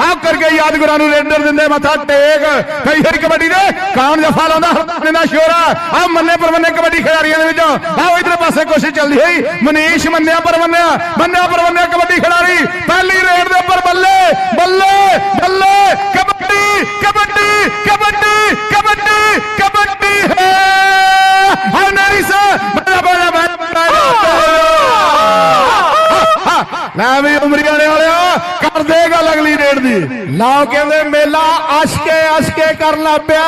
ਆ ਕਰਕੇ ਯਾਦਗੁਰਾਂ ਨੂੰ ਰੇਡਰ ਦਿੰਦੇ ਮੱਥਾ ਟੇਕ। ਕਈ ਵਾਰੀ ਕਬੱਡੀ ਦੇ ਕੌਣ ਜਫਾ ਲਾਉਂਦਾ ਹਰਦਾਨੇ ਦਾ ਸ਼ੋਰਾ ਆ। ਮੰਨੇ ਪਰਮੰਨੇ ਕਬੱਡੀ ਖਿਡਾਰੀਆਂ ਦੇ ਵਿੱਚੋਂ। ਆਹ ਇਧਰ ਪਾਸੇ ਕੋਸ਼ਿਸ਼ ਚੱਲਦੀ ਹੋਈ। ਮਨੀਸ਼ ਮੰਨਿਆ ਪਰਮੰਨਿਆ ਮੰਨਿਆ ਪਰਮੰਨਿਆ ਕਬੱਡੀ ਖਿਡਾਰੀ। ਪਹਿਲੀ ਰੇਡ ਦੇ ਉੱਪਰ ਬੱਲੇ ਬੱਲੇ ਬੱਲੇ। ਕਬੱਡੀ ਕਬੱਡੀ ਕਬੱਡੀ ਕਬੱਡੀ ਕਬੱਡੀ ਹੈ। ਹਾਂ ਨਾਰੀ ਸਾ ਬੜਾ ਬੜਾ ਲੈ ਵੀ ਉਮਰੀਆਂ ਵਾਲਿਆ ਕਰ ਦੇ ਗੱਲ ਅਗਲੀ ਰੇਡ ਦੀ ਲਾਓ ਕਹਿੰਦੇ ਮੇਲਾ ਆਸ਼ਕੇ ਆਸ਼ਕੇ ਕਰਨ ਲੱਗ ਪਿਆ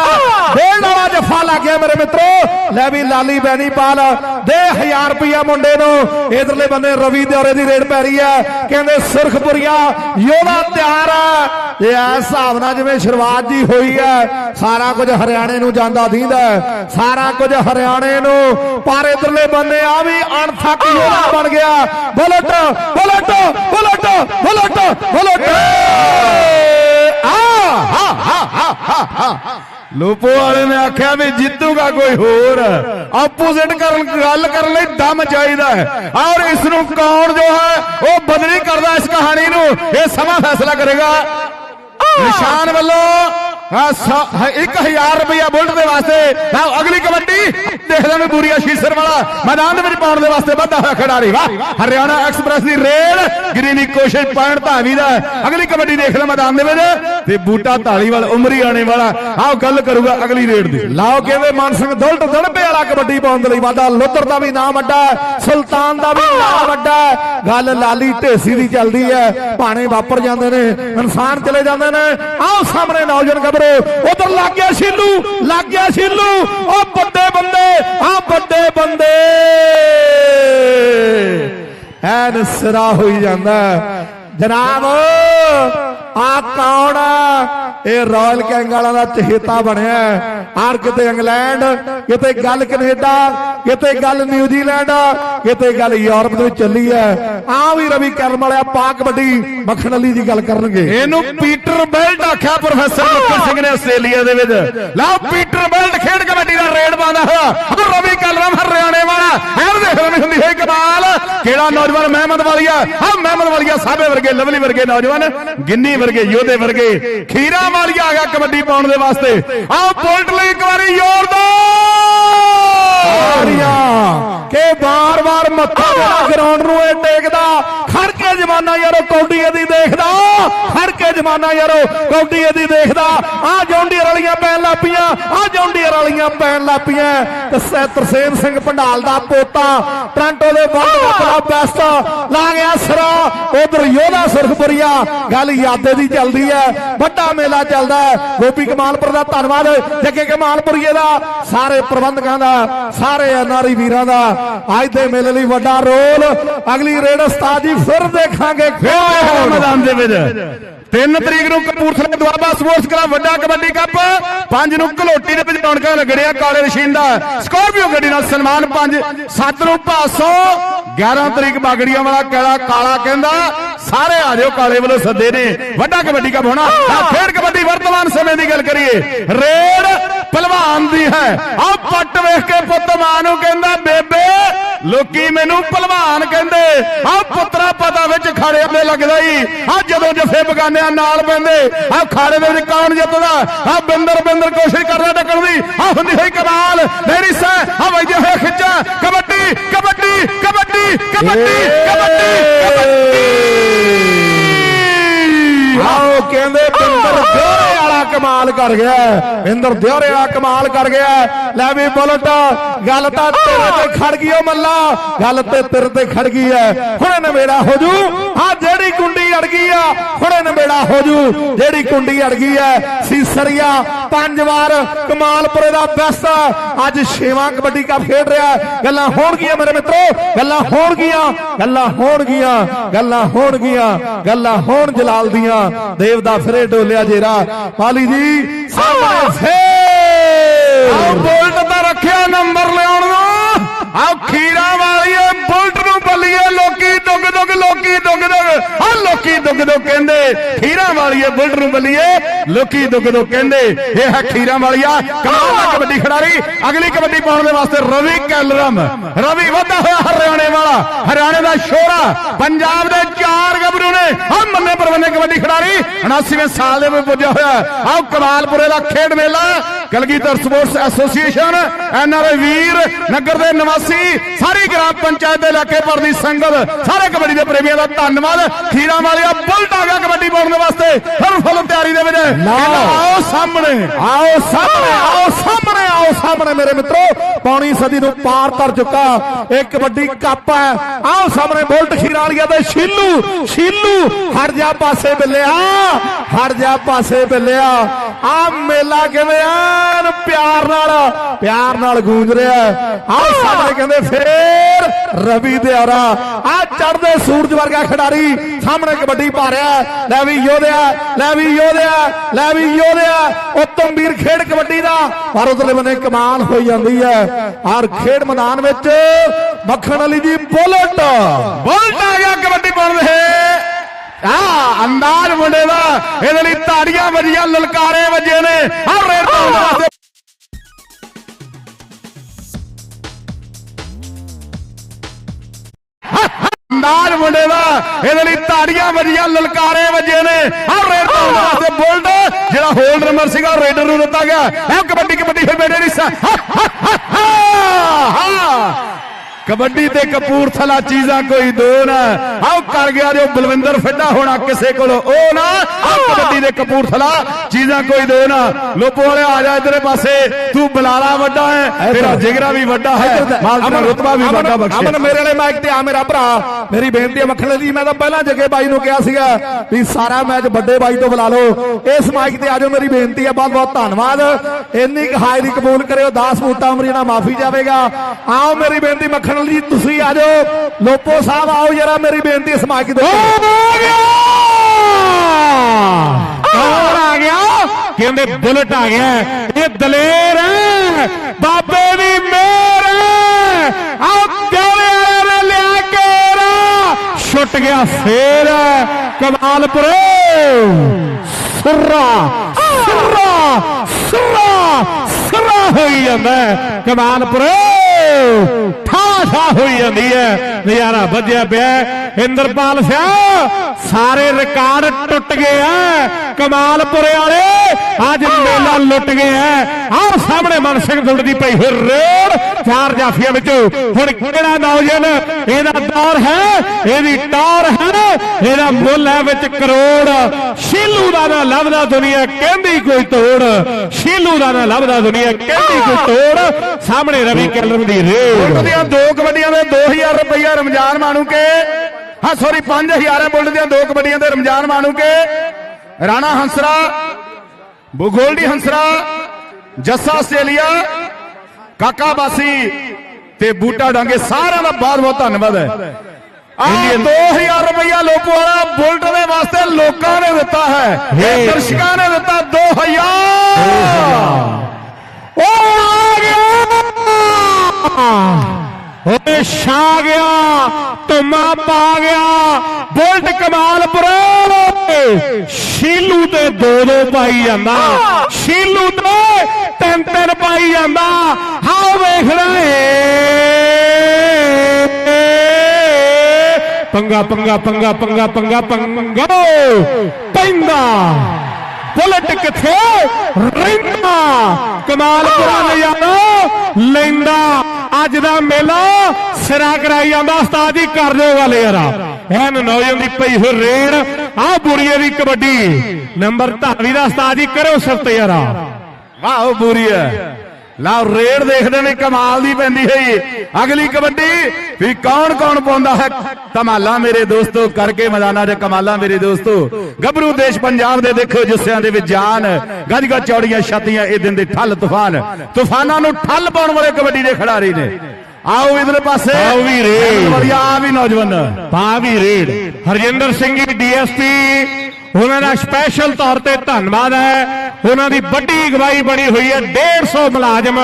ਡੇਢ ਵਾਲਾ ਜਫਾ ਲੱਗ ਗਿਆ ਮੇਰੇ ਮਿੱਤਰੋ ਲੈ ਵੀ ਲਾਲੀ ਬੈਣੀਪਾਲ ਦੇ 1000 ਰੁਪਇਆ ਮੁੰਡੇ ਨੂੰ ਇਧਰਲੇ ਬੰਦੇ ਰਵੀ ਦਿਉਰੇ ਦੀ ਰੇਡ ਪੈ ਰਹੀ ਹੈ ਕਹਿੰਦੇ ਸੁਰਖਪੁਰੀਆ ਯੋਧਾ ਤਿਆਰ ਹੈ ਇਹ ਐ ਹਿਸਾਬ ਨਾਲ ਜਿਵੇਂ ਸ਼ੁਰੂਆਤ ਜੀ ਹੋਈ ਹੈ ਸਾਰਾ ਕੁਝ ਹਰਿਆਣੇ ਨੂੰ ਜਾਂਦਾ ਦੀਂਦਾ। ਸਾਰਾ ਕੁਝ ਹਰਿਆਣੇ ਨੂੰ। ਪਰ ਇਧਰਲੇ ਬੰਦੇ ਆ ਵੀ ਅਣਥੱਕ ਯੋਧਾ ਬਣ ਗਿਆ। Bullet Bullet Bullet Bullet Bullet. ਆ ਹਾ ਹਾ ਹਾ ਲੋਪੋ ਵਾਲੇ ਨੇ ਆਖਿਆ ਵੀ ਜਿੱਤੂਗਾ ਕੋਈ ਹੋਰ। ਆਪੋਜ਼ਿਟ ਕਰਨ ਗੱਲ ਕਰਨ ਲਈ ਦਮ ਚਾਹੀਦਾ ਹੈ। ਔਰ ਇਸ ਨੂੰ ਕੌਣ ਜੋ ਹੈ ਉਹ ਬਦਲੀ ਕਰਦਾ ਇਸ ਕਹਾਣੀ ਨੂੰ। ਇਹ ਸਮਾਂ ਫੈਸਲਾ ਕਰੇਗਾ। ਨਿਸ਼ਾਨ ਵੱਲੋਂ ਹਾਂ 1000 ਰੁਪਇਆ ਬੁਲਟ ਦੇ ਵਾਸਤੇ। ਆਹ ਅਗਲੀ ਕਬੱਡੀ। ਦੇਖਦਾ ਮੈਂ ਪੂਰੀ ਅਸ਼ੀਸਰ ਵਾਲਾ। ਮੈਦਾਨ ਦੇ ਵਿੱਚ ਪਾਉਣ ਦੇ ਵਾਸਤੇ ਵੱਧਾ ਹੋਇਆ ਖਿਡਾਰੀ। ਵਾਹ, ਹਰਿਆਣਾ ਐਕਸਪ੍ਰੈਸ ਦੀ ਰੇਡ ਗਿਰੀ ਦੀ ਕੋਸ਼ਿਸ਼ ਪੁਆਇੰਟ ਧਾਵੀ ਦਾ। ਅਗਲੀ ਕਬੱਡੀ ਦੇਖਦਾ ਮੈਦਾਨ ਦੇ ਵਿੱਚ। ਤੇ ਬੂਟਾ ਢਾਲੀਵਾਲ ਉਮਰੀ ਆਣੇ ਵਾਲਾ। ਆਹ ਗੱਲ ਕਰੂਗਾ ਅਗਲੀ ਰੇਡ ਦੀ। ਲਾਓ ਕਹਿੰਦੇ ਮਾਨ ਸਿੰਘ ਦੁਲਟ ਦੜਪੇ ਵਾਲਾ ਕਬੱਡੀ ਪਾਉਣ ਦੇ ਲਈ ਵਾਦਾ ਲੁੱਤਰ ਦਾ ਵੀ ਨਾਮ ਵੱਡਾ ਸੁਲਤਾਨ ਦਾ ਵੀ ਨਾਮ ਵੱਡਾ ਗੱਲ ਲਾਲੀ ਢੇਸੀ ਦੀ ਚੱਲਦੀ ਹੈ। ਭਾਣੇ ਵਾਪਰ ਜਾਂਦੇ ਨੇ, ਇਨਸਾਨ ਚਲੇ ਜਾਂਦੇ ਨੇ। ਆਹ ਸਾਹਮਣੇ ਨੌਜਵਾਨ ਗੱਭਰੂ ਉਧਰ ਲੱਗ ਗਿਆ ਸ਼ੀਲੂ, ਲੱਗ ਗਿਆ ਸ਼ੀਲੂ। ਉਹ ਵੱਡੇ ਬੰਦੇ ਆਹ ਵੱਡੇ ਬੰਦੇ। ਐਨ ਸਿਰਾ ਹੋਈ ਜਾਂਦਾ। ਜਨਾਬ ਆ ਕੌਣ ਆ? ਇਹ ਰਾਇਲ ਕੈਂਗ ਵਾਲਾ ਦਾ ਚਹੇਤਾ ਬਣਿਆ ਆਰ ਕਿਤੇ ਇੰਗਲੈਂਡ ਕਿਤੇ ਗੱਲ ਕੈਨੇਡਾ ਕਿਤੇ ਗੱਲ ਨਿਊਜ਼ੀਲੈਂਡ ਕਿਤੇ ਗੱਲ ਯੂਰਪ ਦੇ ਵਿੱਚ ਚੱਲੀ ਹੈ। ਆ ਵੀ ਰਵੀ ਕਰਮ ਵਾਲਿਆ ਪਾ ਕਬੱਡੀ ਮੱਖਣ ਅਲੀ ਦੀ ਗੱਲ ਕਰਨਗੇ। ਇਹਨੂੰ ਪੀਟਰ ਬੈਲਟ ਆਖਿਆ ਪ੍ਰੋਫੈਸਰ ਮੱਕਰ ਸਿੰਘ ਨੇ ਆਸਟ੍ਰੇਲੀਆ ਦੇ ਵਿੱਚ। ਲਓ ਪੀਟਰ ਬੈਲਟ ਖੇਡ ਕਬੱਡੀ ਦਾ ਰੇਡ ਪਾਉਂਦਾ ਹੋਇਆ। ਰਵੀ ਕਲਰਮ ਹਰਿਆਣੇ ਵਾਲਾ ਐਨ ਦੇਖ ਨਹੀਂ ਹੁੰਦੀ ਹੈ ਕਮਾਲ। ਕਿਹੜਾ ਨੌਜਵਾਨ ਮਹਿਮਦ ਵਾਲੀਆ? ਹਾਂ ਮਹਿਮਦ ਵਾਲੀਆ ਸਾਬੇ ਵਰਗੇ ਲਵਲੀ ਵਰਗੇ ਨੌਜਵਾਨ, ਗਿੰਨੀ ਵਰਗੇ, ਯੋਧੇ ਵਰਗੇ, ਖੀਰਾ ਵਾਲੀਆ ਆ ਗਿਆ ਕਬੱਡੀ ਪਾਉਣ ਦੇ ਵਾਸਤੇ। ਆਹ ਬੁਲਟ ਲਈ ਇੱਕ ਵਾਰੀ ਜ਼ੋਰਦਾਰ ਕਿ ਬਾਰ-ਬਾਰ ਮੱਥਾ ਜਿਹੜਾ ਗਰਾਊਂਡ ਨੂੰ ਇਹ ਟੇਕਦਾ। ਖੜ ਕੇ ਜਮਾਨਾ ਯਾਰੋ, ਕੌਡੀ ਇਹਦੀ ਦੇਖਦਾ। ਖੜ ਕੇ ਜਮਾਨਾ ਯਾਰੋ, ਕੌਡੀ ਇਹਦੀ ਦੇਖਦਾ। ਆ ਜੌਂਡੀਅਰ ਵਾਲੀਆਂ ਪੈਣ ਲੱਪੀਆਂ ਆ ਜੌਂਡੀਅਰ ਵਾਲੀਆਂ ਪੈਣ ਲੱਪੀਆਂ ਤੇ ਤਰਸੇਮ ਸਿੰਘ ਪੰਡਾਲ ਦਾ ਪੋਤਾ, ਟ੍ਰਾਂਟੋ ਦੇ ਵਰਲਡ ਦਾ ਬੈਸਟ ਲਾ ਗਿਆ ਸਰਾ। ਉਧਰ ਯੋਧਾ ਸੁਰਖਪੁਰੀਆ ਗੱਲ ਯਾਦੇ ਦੀ ਚੱਲਦੀ ਹੈ। ਵੱਡਾ ਮੇਲਾ ਚੱਲਦਾ ਹੈ। ਗੋਪੀ ਕਮਾਲਪੁਰ ਦਾ ਧੰਨਵਾਦ। ਜੱਗੇ ਕਮਾਲਪੁਰੀਏ ਦਾ, ਸਾਰੇ ਪ੍ਰਬੰਧਕਾਂ ਦਾ, ਸਾਰੇ ਐਨਆਰਈ ਵੀਰਾਂ ਦਾ। ਅੱਜ ਦੇ ਮੇਲੇ ਲਈ ਵੱਡਾ ਰੋਲ। ਅਗਲੀ ਰੇਡ ਉਸਤਾਦ ਜੀ, ਫਿਰ ਦੇਖਾਂਗੇ। ਫੇਰ ਮੈਦਾਨ ਦੇ ਵਿੱਚ। 3 ਤਰੀਕ ਨੂੰ ਕਪੂਰਥਲੇ ਦੁਆਬਾ ਸਪੋਰਟਸ ਕਲੱਬ, ਵੱਡਾ ਕਬੱਡੀ ਕੱਪ। 5 ਨੂੰ ਘਲੋਟੀ ਦੇ ਵਿੱਚ ਰੌਣਕਾਂ ਲੱਗੜਿਆ ਕਾਲੇ ਰਸ਼ੀਨ ਦਾ। ਸਕੋਰਪੀਓ ਗੱਡੀ ਨਾਲ ਸਨਮਾਨ 5 7 ਨੂੰ ਭਾਸੋ 11 ਤਰੀਕ ਬਾਗੜੀਆਂ ਵਾਲਾ ਕਾਲਾ ਕਾਲਾ ਕਹਿੰਦਾ। ਸਾਰੇ ਆ ਜਾਓ ਕਾਲੇ ਵੱਲੋਂ ਸੱਦੇ ਨੇ। ਵੱਡਾ ਕਬੱਡੀ ਕੱਪ ਹੋਣਾ। ਖੇਡ ਕਬੱਡੀ ਵਰਤਮਾਨ ਸਮੇਂ ਦੀ ਗੱਲ ਕਰੀਏ। ਰੇਡ ਪਹਿਲਵਾਨ ਦੀ ਹੈ। ਆਹ ਪੱਟ ਵੇਖ ਕੇ ਪੁੱਤ ਮਾਂ ਨੂੰ ਕਹਿੰਦਾ ਬੇਬੇ ਲੋਕੀ ਮੈਨੂੰ ਪਹਿਲਵਾਨ ਕਹਿੰਦੇ ਆਹ ਪੁੱਤਰਾ ਪਤਾ ਵਿੱਚ ਖਾੜੇ ਮੇ ਲੱਗਦਾ ਹੀ ਆ ਜਦੋਂ ਜਫੇ ਬਗਾਨਿਆਂ ਨਾਲ ਪੈਂਦੇ ਆ ਖਾੜੇ ਦੇ ਵਿੱਚ ਕੌਣ ਜਿੱਤਦਾ ਆ ਬਿੰਦਰ ਬਿੰਦਰ ਕੋਸ਼ਿਸ਼ ਕਰਦਾ ਟੱਕਣ ਦੀ। ਆ ਹੁੰਦੀ ਹੋਈ ਕਮਾਲ ਮੇਰੀ ਸੈ ਆ ਵਜੇ ਹੋਇਆ ਖਿੱਚਾ। ਕਬੱਡੀ ਕਬੱਡੀ ਕਬੱਡੀ ਕਬੱਡੀ ਕਬੱਡੀ ਕਬੱਡੀ। ਆਓ ਕਹਿੰਦੇ ਬਿੰਦਰ ਕਮਾਲ ਕਰ ਗਿਆ ਬਿੰਦਰ ਦਿਉਰੇ ਵਾਲਾ ਕਮਾਲ ਕਰ ਗਿਆ ਲੈ ਵੀ ਬੁਲਟ, ਗੱਲ ਤਾਂ ਤੇਰੇ ਤੇ ਖੜ ਗਈ ਓ ਮੱਲਾ। ਗੱਲ ਤੇ ਤੇਰੇ ਤੇ ਖੜ ਗਈ ਐ ਹੁਣੇ ਨਵੇੜਾ ਹੋ ਜੂ। ਹਾਂ, ਜਿਹੜੀ ਕੁੰਡੀ ਅੜ ਗਈ ਆ, ਹੁਣੇ ਨਵੇੜਾ ਹੋ ਜੂ। ਜਿਹੜੀ ਕੁੰਡੀ ਅੜ ਗਈ ਐ ਸੀਸਰੀਆ, ਪੰਜ ਵਾਰ ਕਮਾਲਪੁਰੇ ਦਾ ਬੈਸਟ ਅੱਜ ਛੇਵਾਂ ਕਬੱਡੀ ਕੱਪ ਖੇਡ ਰਿਹਾ ਗੱਲਾਂ ਹੋਣਗੀਆਂ ਮੇਰੇ ਮਿੱਤਰੋ। ਗੱਲਾਂ ਹੋਣਗੀਆਂ ਗੱਲਾਂ ਹੋਣਗੀਆਂ ਗੱਲਾਂ ਹੋਣਗੀਆਂ ਗੱਲਾਂ ਹੋਣ ਜਲਾਲ ਦੀਆਂ। ਦੇਵ ਦਾ ਫਰੇ ਡੋਲਿਆ ਜੇਰਾ। ਪਾਲੀ ਜੀ ਸਾਹਮਣੇ ਆਹ ਫੇਰ ਬੁਲਟ ਤਾਂ ਰੱਖਿਆ ਨੰਬਰ ਲਿਆਉਣ ਨੂੰ ਆਹ ਖੀਰਾ ਵਾਲੀਏ ਬੁਲਟ ਨੂੰ ਬੱਲੀਏ ਲੋਕੀ ਦੁੱਗ ਦੁੱਗ ਲੋਕੀ ਦੁੱਗ ਦੁੱਗ ਆਹ ਲੋਕੀ ਦੁੱਗ ਦੁੱਗ ਕਹਿੰਦੇ ਖੀਰਾਂ ਵਾਲੀਏ ਬੁਲਟ ਨੂੰ ਬੱਲੀਏ। ਲੋਕੀ ਦੁੱਗ ਦੁੱਗ ਕਹਿੰਦੇ, ਇਹ ਹੈ ਖੀਰਾਂ ਵਾਲੀਆ। ਕਮਾਲ ਦਾ ਕਬੱਡੀ ਖਿਡਾਰੀ। ਅਗਲੀ ਕਬੱਡੀ ਪਾਉਣ ਦੇ ਵਾਸਤੇ ਰਵੀ ਕੈਲਰਮ। ਰਵੀ ਵਧਦਾ ਹੋਇਆ ਹਰਿਆਣੇ ਵਾਲਾ। ਹਰਿਆਣੇ ਦਾ ਸ਼ੋਰਾ। ਪੰਜਾਬ ਦੇ ਚਾਰ ਗੱਭਰੂ ਨੇ। ਆ ਮੰਨੇ ਪਰਵੰਨੇ ਕਬੱਡੀ ਖਿਡਾਰੀ। 79ਵੇਂ ਸਾਲ ਦੇ ਵਿੱਚ ਪੁੱਜਿਆ ਹੋਇਆ। ਆਓ ਕਮਾਲਪੁਰੇ ਦਾ ਖੇਡ ਮੇਲਾ। Kalgidhar sports association NRI Veer Nagar ਦੇ ਨਿਵਾਸੀ ਸਾਰੀ ਗ੍ਰਾਮ ਪੰਚਾਇਤ ਦੇ ਇਲਾਕੇ ਭਰ ਦੀ ਸੰਗਤ ਸਾਰੇ ਕਬੱਡੀ ਦੇ ਪ੍ਰੇਮੀਆਂ ਦਾ ਧੰਨਵਾਦ। ਖੀਰਾਂ ਵਾਲਿਆ ਬੁਲਟ ਆ ਗਿਆ ਕਬੱਡੀ ਪਾਉਣ ਦੇ ਵਾਸਤੇ। ਹਰ ਫੁੱਲ ਤਿਆਰੀ ਦੇ ਵਿੱਚ ਆਓ ਸਾਹਮਣੇ। ਆਓ ਸਾਹਮਣੇ। ਆਓ ਸਾਹਮਣੇ ਆਓ ਸਾਹਮਣੇ ਮੇਰੇ ਮਿੱਤਰੋ। ਪੌਣੀ ਸਦੀ ਨੂੰ ਪਾਰ ਕਰ ਚੁੱਕਾ। ਇਹ ਕਬੱਡੀ ਕੱਪ ਹੈ। ਆਓ ਸਾਹਮਣੇ ਬੁਲਟ ਖੀਰਾਲੀਆ ਤੇ ਸ਼ੀਲੂ ਸ਼ੀਲੂ ਹਟ ਜਾ ਪਾਸੇ ਬਿੱਲਿਆ ਹਟ ਜਾ ਪਾਸੇ ਬਿੱਲਿਆ। ਆ ਮੇਲਾ ਕਿਵੇਂ ਆਨ ਪਿਆਰ ਨਾਲ ਪਿਆਰ ਨਾਲ ਗੂੰਜ ਰਿਹਾ ਆਹ ਸਾਹਮਣੇ ਕਹਿੰਦੇ, ਫੇਰ ਰਵੀ ਦਿਆਰਾ ਆ ਚੜਦੇ ਸੂਰਜ ਵਰਗਾ ਖਿਡਾਰੀ ਸਾਹਮਣੇ ਕਬੱਡੀ ਪਾ ਰਿਹਾ ਲੈ ਵੀ ਯੋਧਿਆ, ਲੈ ਵੀ ਯੋਧਿਆ, ਲੈ ਵੀ ਯੋਧਿਆ। ਉੱਤਮ ਵੀਰ ਖੇਡ ਕਬੱਡੀ ਦਾ। ਪਰ ਉਧਰਲੇ ਬੰਨੇ ਕਮਾਲ ਹੋਈ ਜਾਂਦੀ ਹੈ। ਔਰ ਖੇਡ ਮੈਦਾਨ ਵਿੱਚ ਮੱਖਣ ਅਲੀ ਜੀ ਬੁਲਟ। ਬੁਲਟ ਆ ਗਿਆ, ਕਬੱਡੀ ਪਾਉਣ ਦੇ। ਆ, ਅੰਦਾਜ਼ ਮੁੰਡੇ ਦਾ, ਇਹਦੇ ਲਈ ਤਾੜੀਆਂ ਵੱਜੀਆਂ, ਲਲਕਾਰੇ ਵੱਜੇ ਨੇ। ਆ ਰੇਡ ਅੰਦਾਜ਼ ਮੁੰਡੇ ਦਾ, ਇਹਦੇ ਲਈ ਤਾੜੀਆਂ ਵੱਜੀਆਂ, ਲਲਕਾਰੇ ਵੱਜੇ ਨੇ। ਆ ਰੇਡ ਪਾਉਣ ਬੁਲਟ, ਜਿਹੜਾ ਹੋਲਡ ਨੰਬਰ ਸੀਗਾ, ਰੇਡਰ ਨੂੰ ਦਿੱਤਾ ਗਿਆ। ਇਹ ਕਬੱਡੀ ਕਬੱਡੀ, ਫਿਰ ਮੇਰੇ ਨਹੀਂ ਕਬੱਡੀ ਤੇ ਕਪੂਰਥਲਾ ਚੀਜ਼ਾਂ ਕੋਈ ਦੋ ਨਾ। ਆਓ ਕਰ ਗਿਆ ਜੋ ਬਲਵਿੰਦਰ ਫਿੱਡਾ ਹੋਣਾ ਕਿਸੇ ਕੋਲ। ਉਹ ਨਾ ਆਓ ਕਬੱਡੀ ਦੇ ਕਪੂਰਥਲਾ ਚੀਜ਼ਾਂ ਕੋਈ ਦੋ ਨਾ ਲੋਪੋ ਵਾਲੇ ਆ ਜਾ ਇਧਰੇ ਪਾਸੇ। ਤੂੰ ਬਲਾਲਾ ਵੱਡਾ ਹੈ ਤੇਰਾ ਜਿਗਰਾ ਵੀ ਵੱਡਾ ਹੈ ਮਾਲ ਰੁਤਬਾ ਵੀ ਵੱਡਾ ਅਮਨ ਬਖਸ਼ੇ ਮੇਰੇ ਵਾਲੇ ਮਾਈਕ ਤੇ ਆ ਮੇਰਾ ਭਰਾ। ਮੇਰੀ ਬੇਨਤੀ ਹੈ ਮੱਖਣ ਜੀ ਮੈਂ ਤਾਂ ਪਹਿਲਾਂ ਜੱਗੇ ਬਾਈ ਨੂੰ ਕਿਹਾ ਸੀਗਾ ਵੀ ਸਾਰਾ ਮੈਚ ਵੱਡੇ ਬਾਈ ਤੋਂ ਬੁਲਾ ਲਓ। ਇਸ ਮਾਈਕ ਤੇ ਆਜੋ ਮੇਰੀ ਬੇਨਤੀ ਹੈ ਬਹੁਤ ਬਹੁਤ ਧੰਨਵਾਦ। ਇੰਨੀ ਕੁ ਹਾਜ਼ਰੀ ਕਬੂਲ ਕਰਿਓ 10 ਫੁੱਟਾਂ ਉਮਰੀ ਨਾਲ ਮਾਫੀ ਜਾਵੇਗਾ। ਆਓ ਮੇਰੀ ਬੇਨਤੀ ਮੱਖਣ ਜੀ ਤੁਸੀਂ ਆਜੋ ਲੋਪੋ ਸਾਹਿਬ ਆਓ ਜਰਾ ਮੇਰੀ ਬੇਨਤੀ ਇਸ ਮਾਈਕ ਦੇ ਕੌਣ ਆ ਗਿਆ। ਕਹਿੰਦੇ ਬੁਲਟ ਆ ਗਿਆ। ਇਹ ਦਲੇਰ ਹੈ। ਬਾਬੇ ਦੀ ਮਿਹਰ ਹੈ। ਆਹ ਦਿਉਲੇ ਵਾਲੇ ਲਿਆ ਕੇ ਰਾ ਛੁੱਟ ਗਿਆ ਫੇਰ। ਕਮਾਲਪੁਰੇ। ਸੁਰਾ ਸੁਰਾ ਸੁਰਾ ਸੁਰਾ ਹੋਈ ਜਾਂਦਾ ਹੈ। ਕਮਾਲਪੁਰੇ। ਠਾ ਠਾ ਹੋਈ ਜਾਂਦੀ ਹੈ। ਨਜ਼ਾਰਾ ਵੱਜਿਆ ਪਿਆ ਇੰਦਰਪਾਲ ਸਿਆ, ਸਾਰੇ ਰਿਕਾਰਡ ਟੁੱਟ ਗਏ ਆ। ਕਮਾਲਪੁਰੇ ਵਾਲੇ, ਅੱਜ ਮੇਲਾ ਲੁੱਟ ਗਏ ਆਹ ਸਾਹਮਣੇ ਮਨ ਸਿੰਘ ਦੁੱਡ ਪਈ ਹੋਈ ਰੇਡ, ਚਾਰ ਜਾਫੀਆਂ ਵਿੱਚੋਂ। ਹੁਣ ਕਿਹੜਾ ਨੌਜਵਾਨ ਇਹਦਾ ਦੌਰ ਹੈ? ਇਹਦੀ ਟੌਰ ਹੈ? ਇਹਦਾ ਮੁੱਲ ਹੈ ਵਿੱਚ ਕਰੋੜ। ਸ਼ੀਲੂ ਦਾ ਨਾ ਲੱਭਦਾ ਦੁਨੀਆ, ਕਹਿੰਦੀ ਕੋਈ ਤੋੜ। ਸ਼ੀਲੂ ਦਾ ਨਾ ਲੱਭਦਾ ਦੁਨੀਆ, ਕਹਿੰਦੀ ਕੋਈ ਤੋੜ। ਸਾਹਮਣੇ ਰਵੀ ਕੈਲਰ ਦੀ ਰੇਡ। ਬੁਲਟ ਦੀਆਂ ਦੋ ਕਬੱਡੀਆਂ ਦੇ 2000 ਰੁਪਇਆ ਰਮਜ਼ਾਨ ਮਾਣੂ ਕੇ। ਹਾਂ ਸੌਰੀ 5000 ਹੈ ਬੁਲਟ ਦੀਆਂ ਦੋ ਕਬੱਡੀਆਂ ਦੇ ਰਮਜ਼ਾਨ ਮਾਣੂ ਕੇ। ਰਾਣਾ ਹੰਸਰਾ ਬੁਗੋਲਡੀ ਹੰਸਰਾ ਜੱਸਾ ਆਸਟ੍ਰੇਲੀਆ ਕਾਕਾ ਬਾਸੀ ਤੇ ਬੂਟਾ ਡਾਂਗੇ ਸਾਰਿਆਂ ਦਾ ਬਹੁਤ ਬਹੁਤ ਧੰਨਵਾਦ ਹੈ ਆ 2000 ਰੁਪਇਆ ਲੋਕੋ ਵਾਲਾ ਬੁਲਟ ਦੇ ਵਾਸਤੇ ਲੋਕਾਂ ਨੇ ਦਿੱਤਾ ਹੈ ਇਹ ਦਰਸ਼ਕਾਂ ਨੇ ਦਿੱਤਾ 2000 ਉਹ ਆ ਗਿਆ ਓਏ ਛਾ ਗਿਆ, ਧੁਮਾ ਪਾ ਗਿਆ, ਬੁਲਟ ਕਮਾਲਪੁਰੇ ਸ਼ੀਲੂ ਤੇ ਦੋ ਦੋ ਪਾਈ ਜਾਂਦਾ, ਸ਼ੀਲੂ ਤੇ ਤਿੰਨ ਤਿੰਨ ਪਾਈ ਜਾਂਦਾ। ਹਾਓ ਵੇਖਣਾ ਏ ਪੰਗਾ ਪੰਗਾ ਪੰਗਾ ਪੰਗਾ ਪੰਗਾ ਪੰਗਾ। ਪੈਂਦਾ। ਬੁਲਟ ਕਿੱਥੇ? ਰਹਿੰਦਾ। ਕਮਾਲਪੁਰਾ ਨਜ਼ਾਰਾ ਲੈਂਦਾ। ਅੱਜ ਦਾ ਮੇਲਾ ਸਿਰਾ ਕਰਾਈ ਜਾਂਦਾ, ਉਸਤਾਦ ਜੀ ਕਰ ਦਿਓ ਗੱਲ ਯਾਰ। ਐਨ ਨੌਜਵਾਨ ਦੀ ਪਈ ਹੋਈ ਰੇੜ ਆਹ ਬੁਰੀਏ ਦੀ ਕਬੱਡੀ। ਨੰਬਰ ਧਾਵੀ ਦਾ ਉਸਤਾਦ ਜੀ ਕਰੋ ਸਿਫਤ ਯਾਰ। ਵਾਹ, ਉਹ ਲਓ ਰੇਡ ਦੇਖਦੇ ਨੇ ਕਮਾਲ ਦੀ ਪੈਂਦੀ ਹੋਈ ਅਗਲੀ ਕਬੱਡੀ ਵੀ ਕੌਣ ਕੌਣ ਪਾਉਂਦਾ ਹੈ? ਕਮਾਲਾਂ ਮੇਰੇ ਦੋਸਤੋ ਕਰਕੇ ਮੈਦਾਨਾਂ 'ਚ ਕਮਾਲਾਂ ਮੇਰੇ ਦੋਸਤੋ। ਗੱਭਰੂ ਦੇਸ਼ ਪੰਜਾਬ ਦੇ ਦੇਖੋ ਜੁੱਸਿਆਂ ਦੇ ਵਿੱਚ ਜਾਨ। ਗੱਜ ਗੱਜ ਚੌੜੀਆਂ ਛਾਤੀਆਂ ਇਹ ਦਿਨ ਦੇ ਠੱਲ ਤੂਫਾਨ। ਤੂਫਾਨਾਂ ਨੂੰ ਠੱਲ ਪਾਉਣ ਵਾਲੇ ਕਬੱਡੀ ਦੇ ਖਿਡਾਰੀ ਨੇ। ਆਓ ਇਧਰ ਪਾਸੇ। ਆਓ ਵੀ ਰੇਡ। ਵਧੀਆ ਆ ਵੀ ਨੌਜਵਾਨ। ਪਾ ਵੀ ਰੇਡ। ਹਰਜਿੰਦਰ ਸਿੰਘ ਜੀ ਡੀਐਸਪੀ ਉਹਨਾਂ ਦਾ ਸਪੈਸ਼ਲ ਤੌਰ ਤੇ ਧੰਨਵਾਦ ਹੈ। ਉਹਨਾਂ ਦੀ ਵੱਡੀ ਅਗਵਾਈ ਬਣੀ ਹੋਈ ਹੈ। 150 ਮੁਲਾਜ਼ਮ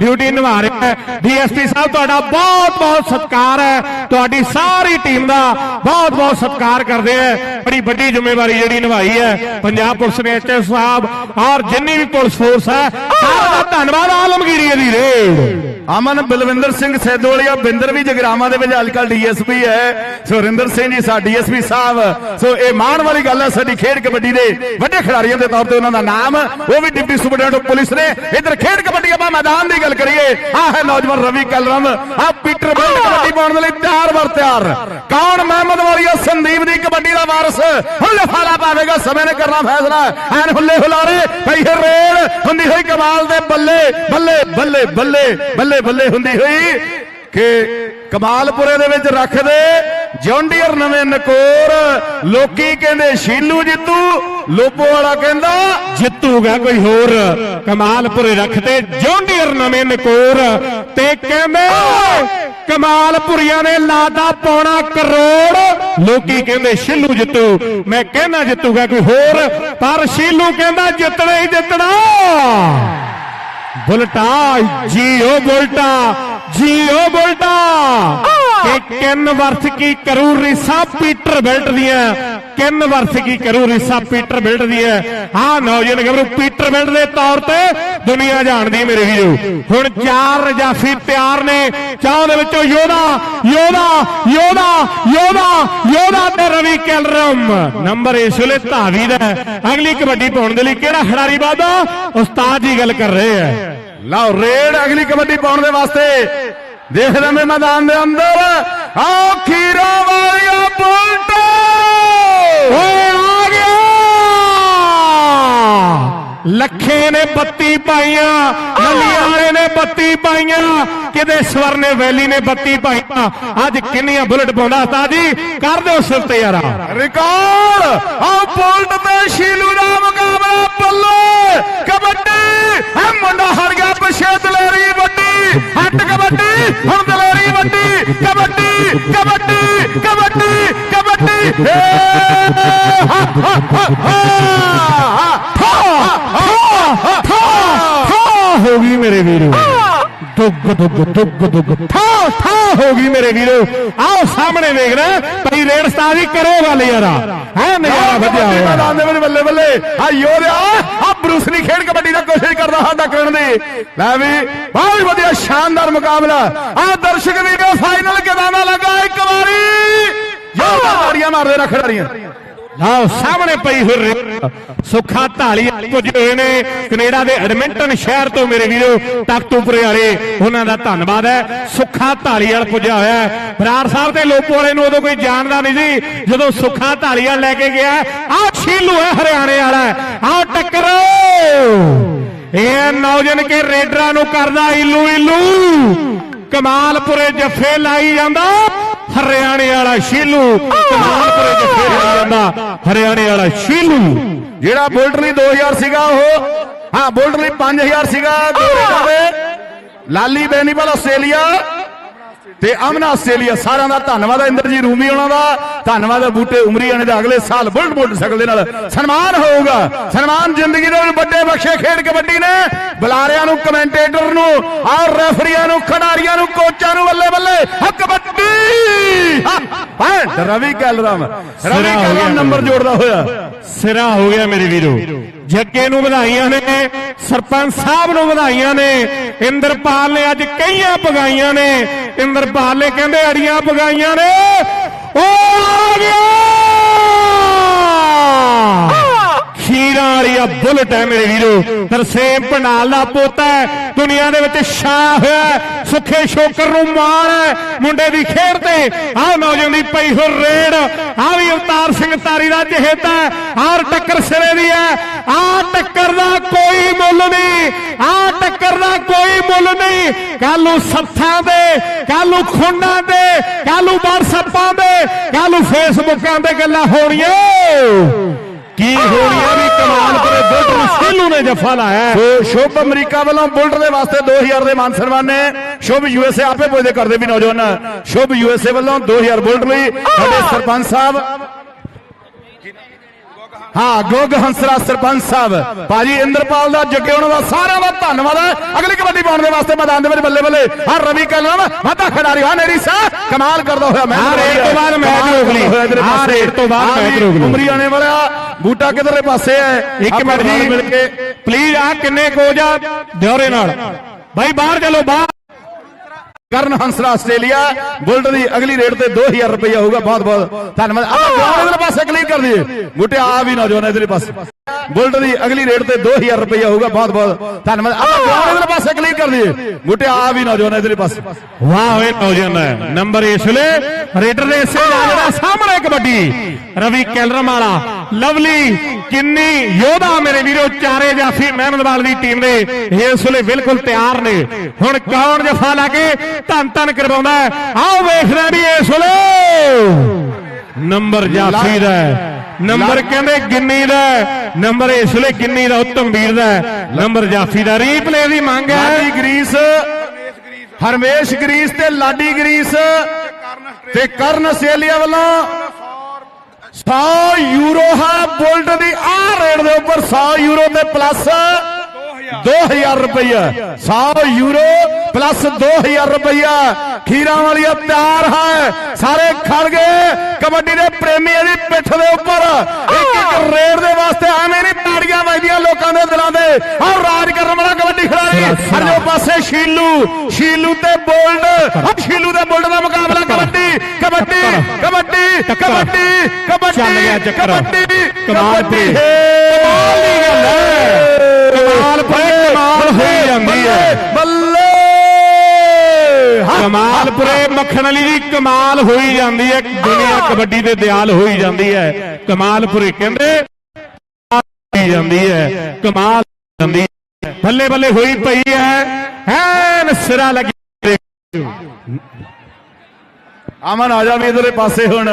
ਡਿਊਟੀ ਨਿਭਾ ਰਿਹਾ ਹੈ। ਡੀਐਸਪੀ ਸਾਹਿਬ, ਤੁਹਾਡਾ ਬਹੁਤ ਬਹੁਤ ਸਤਿਕਾਰ ਹੈ। ਤੁਹਾਡੀ ਸਾਰੀ ਟੀਮ ਦਾ ਬਹੁਤ ਬਹੁਤ ਸਤਿਕਾਰ ਕਰਦੇ ਆ ਬੜੀ ਵੱਡੀ ਜ਼ਿੰਮੇਵਾਰੀ ਜਿਹੜੀ ਨਿਭਾਈ ਹੈ। ਪੰਜਾਬ ਪੁਲਿਸ ਨੇ ਐਚਐਸ ਸਾਹਿਬ ਔਰ ਜਿੰਨੀ ਵੀ ਪੁਲਿਸ ਫੋਰਸ ਹੈ, ਸਾਰਿਆਂ ਦਾ ਧੰਨਵਾਦ ਆਲਮਗੀਰੀ ਦੀ ਰੇਡ। ਅਮਨ, ਬਲਵਿੰਦਰ ਸਿੰਘ ਸੈਦੋਲੀਆ, ਬਿੰਦਰ ਵੀ ਜਗਰਾਵਾਂ ਦੇ ਵਿੱਚ ਅੱਜਕੱਲ ਡੀਐਸਪੀ ਹੈ। ਸੁਰਿੰਦਰ ਸਿੰਘ ਜੀ ਸਾਡੀ ਡੀਐਸਪੀ ਸਾਹਿਬ। ਸੋ ਇਹ ਮਾਣ ਵਾਲੀ ਗੱਲ ਹੈ, ਸਾਡੀ ਖੇਡ ਕਬੱਡੀ ਦੇ ਵੱਡੇ ਖਿਡਾਰੀਆਂ ਦੇ ਤੌਰ ਤੇ ਉਹਨਾਂ ਦਾ ਨਾਮ ਉਹ ਵੀ ਡਿਪਟੀ ਸੁਪਰਡੈਂਟ ਪੁਲਿਸ ਨੇ। ਇਧਰ ਖੇਡ ਕਬੱਡੀ ਆਪਾਂ ਮੈਦਾਨ ਦੀ ਗੱਲ ਕਰੀਏ। ਆਹ ਹੈ ਨੌਜਵਾਨ ਰਵੀ ਕਲਰਮ। ਆ ਪੀਟਰ ਬੈਲ ਕਬੱਡੀ ਪਾਉਣ ਦੇ ਲਈ ਤਿਆਰ ਵਰ ਤਿਆਰ। ਕੌਣ ਮਹਿਮਦ ਵਾਲੀਆ ਸੰਦੀਪ ਦੀ ਕਬੱਡੀ ਦਾ ਵਾਰਸ। ਹੁਣ ਲਫਾਲਾ ਪਾਵੇਗਾ। ਸਮੇਂ ਨੇ ਕਰਨਾ ਫੈਸਲਾ। ਐਨ ਹੁੱਲੇ ਹੁਲਾਰੇ। ਪਈ ਹੈ ਰੇਲ। ਹੁੰਦੀ ਹੋਈ ਕਮਾਲ ਦੇ ਬੱਲੇ ਬੱਲੇ ਬੱਲੇ ਬੱਲੇ ਬੱਲੇ ਬੱਲੇ ਹੁੰਦੀ ਹੋਈ ਕਿ ਕਮਾਲਪੁਰੇ ਦੇ ਵਿੱਚ ਰੱਖਦੇ ਜੌਂਡੀਅਰ ਨਵੇਂ ਨਕੋਰ। ਲੋਕੀ ਕਹਿੰਦੇ ਸ਼ੀਲੂ ਜਿੱਤੂ। ਲੋਪੋ ਵਾਲਾ ਕਹਿੰਦਾ, ਜਿੱਤੂਗਾ ਕੋਈ ਹੋਰ। ਕਮਾਲਪੁਰੇ ਰੱਖਦੇ ਜੂਨੀਅਰ ਨਵੇਂ ਨਕੋਰ। ਤੇ ਕਹਿੰਦੇ, ਕਮਾਲਪੁਰੀਆਂ ਨੇ ਲਾਦਾ ਪੌਣਾ ਕਰੋੜ। ਲੋਕੀ ਕਹਿੰਦੇ, ਸ਼ਿੱਲੂ ਜਿੱਤੂ। ਮੈਂ ਕਹਿੰਦਾ, ਜਿੱਤੂਗਾ ਕੋਈ ਹੋਰ। ਪਰ ਸ਼ੀਲੂ ਕਹਿੰਦਾ, ਜਿੱਤਣਾ ਹੀ ਜਿੱਤਣਾ। ਬੁਲਟਾ, ਜੀਓ ਬੁਲਟਾ। ਜੀਓ ਬੁਲਟਾ। ਕਿ ਕਿੰਨ ਵਰਥ ਕੀ ਕਰੂ ਰਿਸਾ ਪੀਟਰ ਬੈਲਟ ਦੀਆਂ। ਕਿੰਨ ਵਰਥ ਕੀ ਕਰੂ ਰਿਸਾ ਪੀਟਰ ਬੈਲਟ ਦੀਆਂ। ਹਾਂ ਨੌਜਵਾਨ ਗੱਭਰੂ ਪੀਟਰ ਬੈਲਟ ਦੇ ਤੌਰ ਤੇ ਦੁਨੀਆ ਜਾਣਦੀ ਮੇਰੇ ਵੀਰੋ। ਹੁਣ ਚਾਰ ਰਜਾਫੀ ਤਿਆਰ ਨੇ। ਚਾਹ ਦੇ ਵਿੱਚੋਂ ਯੋਧਾ ਯੋਧਾ ਯੋਧਾ ਯੋਧਾ ਯੋਧਾ ਤੇ ਰਵੀ ਕੈਲਰਮ। ਨੰਬਰ ਇਸ ਵੇਲੇ ਧਾਵੀ ਦਾ। ਅਗਲੀ ਕਬੱਡੀ ਪਾਉਣ ਦੇ ਲਈ ਕਿਹੜਾ ਖਿਡਾਰੀ ਵਾਦਾ ਉਸਤਾਦ ਜੀ ਗੱਲ ਕਰ ਰਹੇ ਹੈ। ਲਓ, ਰੇਡ ਅਗਲੀ ਕਬੱਡੀ ਪਾਉਣ ਦੇ ਵਾਸਤੇ। ਦੇਖਦੇ ਮੈਂ ਮੈਦਾਨ ਦੇ ਅੰਦਰ ਆਓ ਖੀਰਾ ਵਾਲੀਆ ਬੁਲਟ ਓਏ, ਆ ਗਿਆ। ਲੱਖੇ ਨੇ ਬੱਤੀ ਪਾਈਆਂ ਲੱਲੀਆਂ ਵਾਲੇ ਨੇ ਬੱਤੀ ਪਾਈਆਂ, ਕਿਤੇ ਸਵਰਨੇ ਵੈਲੀ ਨੇ ਬੱਤੀ ਪਾਈਆਂ ਅੱਜ ਕਿੰਨੀਆਂ ਬੁਲਟ ਪਾਉਂਦਾ ਉਸਤਾਦ ਜੀ? ਕਰ ਦਿਓ ਸਿਰ ਤੇ ਯਾਰਾ। ਰਿਕਾਰਡ ਆਓ ਬੁਲਟ ਤੇ ਸ਼ੀਲੂ ਦਾ ਮੁਕਾਬਲਾ। ਬੱਲੇ ਕਬੱਡੀ ਹੈ ਮੁੰਡਾ ਹਟ ਗਿਆ ਪਿੱਛੇ ਦਲੇਰੀ ਵੱਡੀ ਹੱਟ ਕਬੱਡੀ ਹੁਣ ਦਲੇਰੀ ਵੱਡੀ ਕਬੱਡੀ ਕਬੱਡੀ ਕਬੱਡੀ ਕਬੱਡੀ ਏ ਹਾ ਹਾ ਹਾ ਹਾ ਠਾ ਹੋ ਗਈ ਮੇਰੇ ਵੀਰੋ ਦੁੱਗ ਦੁੱਗ ਦੁੱਗ ਦੁੱਗ। ਠਾ ਠਾ ਹੋ ਗਈ ਮੇਰੇ ਵੀਰੋ। ਆਓ ਸਾਹਮਣੇ ਰਹੇ ਭਾਈ ਰੇਡ ਉਸਤਾਦ ਜੀ ਕਰੋ ਯਾਰਾ। ਹੈ ਨਜ਼ਾਰਾ ਕਬੱਡੀ ਹੋਇਆ। ਮੈਦਾਨ ਦੇ ਵਿੱਚ ਬੱਲੇ ਬੱਲੇ। ਆ ਯੋਧਿਆ ਆ ਬਰੂਸਲੀ ਖੇਡ ਕਬੱਡੀ ਦਾ ਕੋਸ਼ਿਸ਼ ਕਰਦਾ ਸਾਡਾ ਕਰਨ ਦੀ। ਲੈ ਵੀ ਬਹੁਤ ਹੀ ਵਧੀਆ ਸ਼ਾਨਦਾਰ ਮੁਕਾਬਲਾ। ਆ ਦਰਸ਼ਕ ਵੀਰੋ ਫਾਈਨਲ ਕਿਦਾਂ ਲੱਗਾ? ਇੱਕ ਵਾਰੀ। ਯੋਧਾ ਤਾੜੀਆਂ ਮਾਰਦੇ ਰੱਖ ਖਿਡਾਰੀਆਂ। ਲਓ ਸਾਹਮਣੇ ਪਈ ਹੋਈ ਸੁੱਖਾ ਢਾਲੀ ਪੁੱਜੇ ਹੋਏ ਨੇ। ਕੈਨੇਡਾ ਦੇ ਐਡਮਿੰਟਨ ਸ਼ਹਿਰ ਤੋਂ ਮੇਰੇ ਵੀਰੋ ਤਖਤੂਪੁਰੇ ਵਾਲੇ ਉਹਨਾਂ ਦਾ ਧੰਨਵਾਦ ਹੈ। ਸੁੱਖਾ ਢਾਲੀਵਾਲ ਪੁੱਜਿਆ ਹੋਇਆ ਬਰਾੜ ਸਾਹਿਬ ਤੇ ਲੋਪੋ ਵਾਲੇ ਨੂੰ ਉਦੋਂ ਕੋਈ ਜਾਣਦਾ ਨਹੀਂ ਸੀ, ਜਦੋਂ ਸੁੱਖਾ ਢਾਲੀਵਾਲ ਲੈ ਕੇ ਗਿਆ ਆਹ ਛੀਲੂ ਹੈ, ਹਰਿਆਣੇ ਵਾਲਾ ਆਹ ਟੱਕਰੋ! ਇਹ ਨੌਜਵਾਨ ਕੇ ਰੇਡਰਾਂ ਨੂੰ ਕਰਦਾ ਇਲੂ ਇਲੂ ਕਮਾਲਪੁਰੇ ਜੱਫੇ ਲਾਈ ਜਾਂਦਾ। ਹਰਿਆਣੇ ਵਾਲਾ ਸ਼ੀਲੂ। ਕਮਾਲਪੁਰੇ ਜੱਫੇ ਲਾਈ ਜਾਂਦਾ ਹਰਿਆਣੇ ਵਾਲਾ ਸ਼ੀਲੂ। ਜਿਹੜਾ ਬੁਲਟ ਲਈ 2000 ਸੀਗਾ ਉਹ, ਹਾਂ, ਬੁਲਟ ਲਈ 5000 ਸੀਗਾ ਲਾਲੀ ਬੈਨੀਵਾਲ ਆਸਟ੍ਰੇਲੀਆ। ਤੇ ਅਮਨ ਆਸਟ੍ਰੇਲੀਆ, ਸਾਰਿਆਂ ਦਾ ਧੰਨਵਾਦ ਹੈ ਇੰਦਰਜੀਤ, ਰੂਮੀ ਉਹਨਾਂ ਦਾ। ਧੰਨਵਾਦ ਹੈ ਬੂਟੇ ਉਮਰੀਆਣੇ ਦਾ, ਅਗਲੇ ਸਾਲ ਬੁਲਟ ਮੋਟਰਸਾਈਕਲ ਦੇ ਨਾਲ। ਸਨਮਾਨ ਹੋਊਗਾ। ਸਨਮਾਨ ਜ਼ਿੰਦਗੀ ਦੇ ਵੱਡੇ ਬਖਸ਼ੇ ਖੇਡ ਕਬੱਡੀ ਨੇ। ਬੁਲਾਰਿਆਂ ਨੂੰ, ਕਮੈਂਟੇਟਰ ਨੂੰ ਔਰ ਰੈਫਰੀਆਂ ਨੂੰ, ਖਿਡਾਰੀਆਂ ਨੂੰ, ਕੋਚਾਂ ਨੂੰ, ਬੱਲੇ ਬੱਲੇ ਹਾ ਕਬੱਡੀ! ਹਾਂ। ਰਵੀ ਕੈਲਰਮ। ਰਵੀ ਕੈਲਰਮ ਨੰਬਰ ਜੋੜਦਾ ਹੋਇਆ। ਸਿਰਾ ਹੋ ਗਿਆ ਮੇਰੇ ਵੀਰੋ। ਜੱਗੇ ਨੂੰ ਵਧਾਈਆਂ ਨੇ ਸਰਪੰਚ ਸਾਹਿਬ ਨੂੰ ਵਧਾਈਆਂ ਨੇ ਇੰਦਰਪਾਲ ਨੇ ਅੱਜ ਕਈਆਂ ਪਗਾਈਆਂ ਨੇ। ਇੰਦਰਪਾਲ ਨੇ ਕਹਿੰਦੇ ਅੜੀਆਂ ਪਗਾਈਆਂ ਨੇ। ਉਹ ਆ ਗਿਆ! ਖੀਰਾਂ ਵਾਲੀਆ ਬੁਲਟ ਹੈ ਮੇਰੇ ਵੀਰੋ। ਤਰਸੇਮ ਪੰਡਾਲ ਦਾ ਪੋਤਾ ਹੈ। ਦੁਨੀਆ ਦੇ ਵਿੱਚ ਛਾਇਆ ਹੋਇਆ ਹੈ। ਸ਼ੋਕਰ ਨੂੰ ਮਾਣ ਹੈ। ਮੁੰਡੇ ਦੀ ਖੇਡ ਤੇ ਆਹ ਨੌਜਵਾਨ ਦੀ ਪਈ ਹੋ ਰੇਡ। ਆਹ ਵੀ ਅਵਤਾਰ ਸਿੰਘ ਤਾਰੀ ਦਾ ਚਹੇਤਾ ਆਹ ਟੱਕਰ ਸਿਰੇ ਦੀ ਹੈ। ਆਹ ਟੱਕਰ ਦਾ ਕੋਈ ਮੁੱਲ ਨਹੀਂ। ਆਹ ਟੱਕਰ ਦਾ ਕੋਈ ਮੁੱਲ ਨਹੀਂ। ਕੱਲ ਨੂੰ ਸੱਥਾਂ ਦੇ ਕੱਲ ਨੂੰ ਖੁੰਡਾਂ ਦੇ ਕੱਲ ਨੂੰ WhatsAppaਂ ਦੇ ਕੱਲ ਨੂੰ ਫੇਸਬੁੱਕਾਂ ਤੇ ਗੱਲਾਂ ਹੋਣੀਆਂ। ਕੀ ਹੋਣੀਆਂ ਵੀ ਕਮਾਲਪੁਰੇ ਬੁਲਟ ਨੂੰ ਸੇਲੂ ਨੇ ਜੱਫਾ ਲਾਇਆ ਸੋ ਸ਼ੁਭ ਅਮਰੀਕਾ ਵੱਲੋਂ ਬੁਲਟ ਦੇ ਵਾਸਤੇ 2000 ਦੇ ਮਾਨ ਸਨਮਾਨ ਨੇ। ਸ਼ੁਭ ਯੂਐਸਏ ਆਪੇ ਪੁੱਛਦੇ ਕਰਦੇ ਵੀ ਨੌਜਵਾਨ। ਸ਼ੁਭ ਯੂਐਸਏ ਵੱਲੋਂ 2000 ਬੁਲਟ ਲਈ ਸਾਡੇ ਸਰਪੰਚ ਸਾਹਿਬ ਹਾਂ ਗੋਗ ਹੰਸਰਾ ਸਰਪੰਚ ਸਾਹਿਬ। ਭਾਜੀ ਇੰਦਰਪਾਲ ਦਾ ਜੱਗੇ ਉਹਨਾਂ ਦਾ ਸਾਰਿਆਂ ਦਾ ਧੰਨਵਾਦ ਹੈ। ਅਗਲੀ ਕਬੱਡੀ ਪਾਉਣ ਦੇ ਵਾਸਤੇ ਮੈਦਾਨ ਦੇ ਵਿੱਚ ਬੱਲੇ ਬੱਲੇ ਹਾਂ ਰਵੀ ਕਲਮ ਵਾਧਾ ਖਿਡਾਰੀ ਹਾਂ ਨੇਰੀ ਸਾ ਕਮਾਲ ਕਰਦਾ ਹੋਇਆ ਮੈਂ ਰੇਡ ਤੋਂ ਬਾਅਦ ਮੈਚ ਰੋਕ ਲਈ। ਹਾਂ, ਰੇਡ ਤੋਂ ਬਾਅਦ ਮੈਚ ਰੋਕ ਲਈ। ਉਮਰੀ ਆਣੇ ਵਾਲਾ ਬੂਟਾ ਕਿਧਰਲੇ ਪਾਸੇ ਹੈ? ਇੱਕ ਮਿੰਟ ਮਿਲ ਕੇ ਪਲੀਜ਼ ਆ ਕਿੰਨੇ ਕੋਜ ਆ? ਦਿਉਰੇ ਨਾਲ। ਭਾਈ ਬਾਹਰ ਚਲੋ ਬਾਹਰ। ਕਰਨ ਹੰਸਰਾ ਆਸਟ੍ਰੇਲੀਆ ਬੁਲਟ ਦੀ ਅਗਲੀ ਰੇਟ ਤੇ 2000 ਰੁਪਇਆ ਹੋਊਗਾ ਬਹੁਤ ਬਹੁਤ ਧੰਨਵਾਦ। ਜਵਾਨ ਇਧਰ ਪਾਸੇ ਕਲੀਅਰ ਕਰ ਦਈਏ। ਬੂਟੇ ਆ ਵੀ ਨੌਜਵਾਨ ਇਧਰਲੇ ਪਾਸੇ। ਬੁਲਟ ਦੀ ਅਗਲੀ ਰੇਟ ਤੇ 2000 ਰੁਪਇਆ ਹੋਊਗਾ ਬਹੁਤ ਬਹੁਤ ਧੰਨਵਾਦ। ਜਵਾਨ ਇਧਰ ਪਾਸੇ ਕਲੀਅਰ ਕਰ ਦਈਏ। ਬੂਟੇ ਆ ਵੀ ਨੌਜਵਾਨ ਇਧਰਲੇ ਪਾਸੇ। ਵਾਹ ਓਏ ਨੌਜਵਾਨ ਨੰਬਰ ਇਸ ਵੇਲੇ ਰੇਡਰ ਦੇ ਇਸੇ ਦਾ ਜਿਹੜਾ ਸਾਹਮਣੇ ਕਬੱਡੀ ਰਵੀ ਕੈਲਰਮ ਵਾਲਾ। ਲਵਲੀ ਕਿੰਨੀ ਯੋਧਾ ਮੇਰੇ ਵੀਰੋ ਚਾਰੇ ਜਾਫੀ ਮਹਿਮਦਵਾਲ ਦੀ ਟੀਮ ਦੇ ਇਸ ਵੇਲੇ ਬਿਲਕੁਲ ਤਿਆਰ ਨੇ ਹੁਣ ਕੌਣ ਜਫਾ ਲਾ ਕੇ ਧੰਨ ਧੰਨ ਕਰਵਾਉਂਦਾ? ਆਓ ਵੇਖਦੇ ਵੀ ਇਸ ਵੇਲੇ ਨੰਬਰ ਜਾਫੀ ਦਾ। ਨੰਬਰ ਕਹਿੰਦੇ ਗਿੰਨੀ ਦਾ। ਨੰਬਰ ਇਸ ਵੇਲੇ ਗਿੰਨੀ ਦਾ ਉੱਤਮ ਵੀਰ ਦਾ। ਨੰਬਰ ਜਾਫੀ ਦਾ ਰੀਪਲੇ ਦੀ ਮੰਗ ਹੈ ਲਾਡੀ ਗਰੀਸ ਹਰਮੇਸ਼ ਗਰੀਸ ਤੇ ਲਾਡੀ ਗਰੀਸ ਤੇ ਕਰਨ ਆਸਟ੍ਰੇਲੀਆ ਵੱਲੋਂ 100 ਯੂਰੋ ਹੈ ਬੁਲਟ ਦੀ ਆ ਰੇਟ ਦੇ ਉੱਪਰ 100 ਯੂਰੋ ਤੇ ਪਲੱਸ 2000 ਰੁਪਇਆ 100 ਯੂਰੋ ਪਲੱਸ 2000 ਰੁਪਇਆ ਖੀਰਾਂ ਵਾਲੀਆ ਤਿਆਰ ਹੈ। ਸਾਰੇ ਖੜ ਗਏ। ਕਬੱਡੀ ਦੇ ਪ੍ਰੇਮੀਆਂ ਦੀ ਪਿੱਠ ਦੇ ਉੱਪਰ। ਇੱਕ ਇੱਕ ਰੇਡ ਦੇ ਵਾਸਤੇ ਐਵੇਂ ਨਹੀਂ ਤਾੜੀਆਂ ਵੱਜਦੀਆਂ ਲੋਕਾਂ ਦੇ ਦਿਲਾਂ ਦੇ। ਆਹ ਰਾਜ ਕਰਨ ਵਾਲਾ ਕਬੱਡੀ ਖਿਡਾਰੀ। ਹਰਜੋ ਪਾਸੇ ਸ਼ੀਲੂ। ਸ਼ੀਲੂ ਤੇ ਬੋਲਡ। ਸ਼ੀਲੂ ਤੇ ਬੋਲਡ ਦਾ ਮੁਕਾਬਲਾ ਕਬੱਡੀ। ਕਬੱਡੀ। ਕਬੱਡੀ। ਕਬੱਡੀ ਕਬੱਡੀ ਚੱਲ ਗਿਆ ਚੱਕਰ। ਕਮਾਲ ਤੇ। ਕਮਾਲ ਦੀ ਗੱਲ ਹੈ। ਕਮਾਲ ਪਰ ਕਮਾਲ ਹੋਈ ਜਾਂਦੀ ਹੈ। ਬੱਲੇ ਕਮਾਲਪੁਰੇ ਮੱਖਣ ਵਾਲੀ ਦੀ ਕਮਾਲ ਹੋਈ ਜਾਂਦੀ ਹੈ। ਦੁਨੀਆ ਕਬੱਡੀ ਦੇ ਦਿਆਲ ਹੋਈ ਜਾਂਦੀ ਹੈ। ਕਮਾਲਪੁਰੇ ਕਹਿੰਦੇ ਹੋਈ ਜਾਂਦੀ ਹੈ। ਕਮਾਲ ਜਾਂਦੀ ਹੈ। ਬੱਲੇ ਬੱਲੇ ਹੋਈ ਪਈ ਹੈ। ਐਨ ਸਿਰਾ ਲੱਗੀ ਅਮਨ ਆ ਜਾ ਵੀ ਇਧਰਲੇ ਪਾਸੇ ਹੁਣ।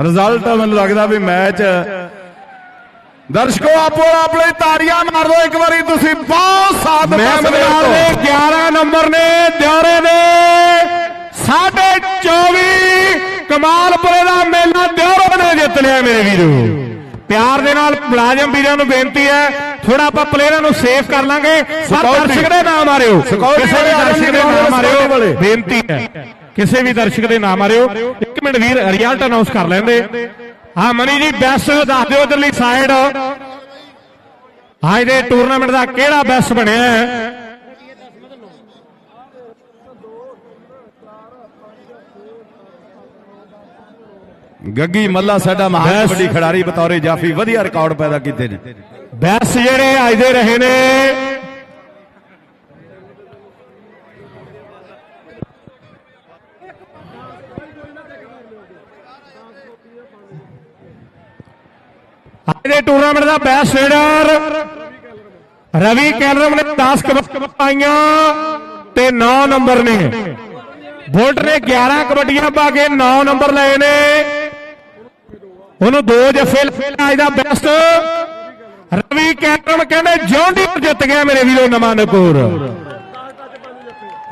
ਰਿਜ਼ਲਟ ਮੈਨੂੰ ਲੱਗਦਾ ਵੀ ਮੈਚ ਦਰਸ਼ਕੋ ਆਪੋ ਆਪਣੇ ਤਾੜੀਆਂ ਮਾਰ ਦਿਓ ਇੱਕ ਵਾਰੀ। ਤੁਸੀਂ ਬਹੁਤ ਸਾਥ ਤੋਂ। ਦੇ 11 ਨੰਬਰ ਨੇ ਦਿਉਰੇ ਦੇ ਸਾਢੇ 24 ਕਮਾਲਪੁਰੇ ਦਾ ਮੇਲਾ ਦਿਉਰੇ ਨੇ ਜਿੱਤ ਲਿਆ ਮੇਰੇ ਵੀਰੋ। ਪਿਆਰ ਦੇ ਨਾਲ ਮੁਲਾਜ਼ਮ ਵੀਰਾਂ ਨੂੰ ਬੇਨਤੀ ਹੈ ਥੋੜਾ ਆਪਾਂ ਪਲੇਅਰਾਂ ਨੂੰ ਸੇਫ ਕਰ ਲਾਂਗੇ। ਪਰ ਦਰਸ਼ਕ ਦੇ ਨਾਮ ਮਾਰਿਓ। Security ਕਿਸੇ ਵੀ ਦਰਸ਼ਕ ਦੇ ਆ ਨਾਮ ਜਾਣਗੇ ਮਾਰਿਓ ਵਾਲੇ। ਬੇਨਤੀ ਹੈ। ਕਿਸੇ ਵੀ ਦਰਸ਼ਕ ਦੇ ਨਾਮ ਮਾਰਿਓ। ਇੱਕ ਮਿੰਟ ਵੀਰ ਰਿਜ਼ਲਟ ਅਨਾਉਂਸ ਕਰ ਲੈਂਦੇ। ਹਾਂ ਮਨੀ ਜੀ ਬੈਸਟ ਦੱਸ ਦਿਓ ਇਧਰਲੀ ਸਾਈਡ ਅੱਜ ਦੇ ਟੂਰਨਾਮੈਂਟ ਦਾ ਕਿਹੜਾ ਬੈਸਟ ਬਣਿਆ ਹੈ? ਗੱਗੀ ਮੱਲਾ ਸਾਡਾ ਮਹਾਨ ਕਬੱਡੀ ਖਿਡਾਰੀ ਬਤੌਰੇ ਜਾਫੀ ਵਧੀਆ ਰਿਕਾਰਡ ਪੈਦਾ ਕੀਤੇ ਨੇ। ਬੈਸ ਜਿਹੜੇ ਅੱਜ ਦੇ ਰਹੇ ਨੇ ਅੱਜ ਦੇ ਟੂਰਨਾਮੈਂਟ ਦਾ ਬੈਸਟ ਰੇਡਰ ਰਵੀ ਕੈਲਰਮ ਨੇ 10 ਕਬੱਡੀਆਂ ਪਾਈਆਂ ਤੇ 9 ਨੰਬਰ ਨੇ। ਬੋਲਟ ਨੇ 11 ਕਬੱਡੀਆਂ ਪਾ ਕੇ 9 ਨੰਬਰ ਲਏ ਨੇ। ਉਹਨੂੰ ਦੋ ਜਫੇ ਲਏ ਅੱਜ ਦਾ ਬੈਸਟ ਰਵੀ ਕੈਪਟਨ ਕਹਿੰਦੇ ਜੌਂਡੀ ਜਿੱਤ ਗਿਆ ਮੇਰੇ ਵੀਰੋ ਨਮਾਨਕਪੁਰ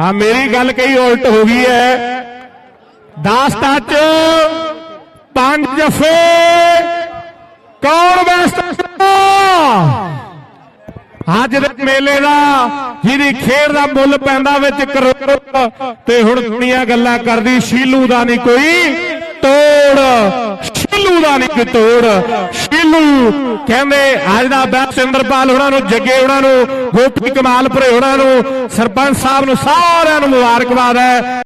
ਹਾਂ ਮੇਰੀ ਗੱਲ ਕਈ ਉਲਟ ਹੋ ਗਈ ਹੈ। 10 ਟੱਚ ਪੰਜ ਜਫੇ ਕੌਣ ਬੈਸਟ ਅੱਜ ਦੇ ਮੇਲੇ ਦਾ ਜਿਹਦੀ ਖੇਡ ਦਾ ਮੁੱਲ ਪੈਂਦਾ ਵਿੱਚ ਕਰੋੜ ਤੇ ਹੁਣ ਦੁਨੀਆ ਗੱਲਾਂ ਕਰਦੀ ਸ਼ੀਲੂ ਦਾ ਨਹੀਂ ਕੋਈ ਤੋੜ। ਸ਼ੀਲੂ ਦਾ ਨਹੀਂ ਕੋਈ ਤੋੜ। ਸ਼ੀਲੂ ਕਹਿੰਦੇ, ਅੱਜ ਦਾ ਬੈਸਟ ਇੰਦਰਪਾਲ ਉਹਨਾਂ ਨੂੰ, ਜੱਗੇ ਉਹਨਾਂ ਨੂੰ, ਗੋਪੀ ਕਮਾਲਪੁਰੇ ਉਹਨਾਂ ਨੂੰ, ਸਰਪੰਚ ਸਾਹਿਬ ਨੂੰ ਸਾਰਿਆਂ ਨੂੰ ਮੁਬਾਰਕਬਾਦ ਹੈ।